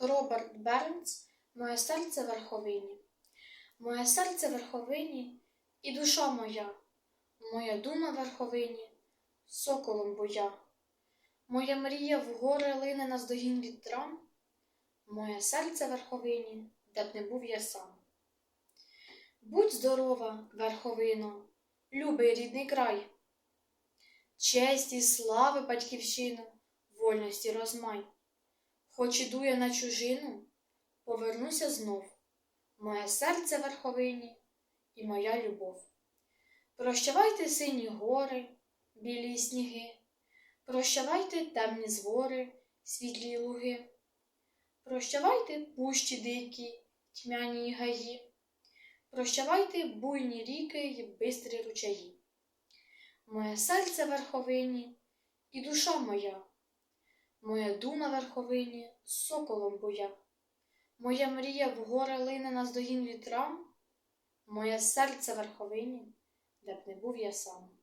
Роберт Бернс Моє серце верховині. Моє серце верховині і душа моя, моя дума верховині, соколом боя. Моя мрія в гори лине наздогін вітрам, моє серце верховині, де б не був я сам. Будь здорова, верховино, любий рідний край, честі, слави, батьківщину, вольності розмай. Хоч іду я на чужину, повернуся знов, моє серце верховині і моя любов. Прощавайте сині гори, білі сніги, прощавайте темні звори, світлі луги, прощавайте пущі дикі, тьмяні гаї, прощавайте буйні ріки й бистрі ручаї. Моє серце верховині і душа моя, моя дума верховині, соколом боя. Моя мрія в гори лине наздогін вітрам, моє серце верховині, де б не був я сам.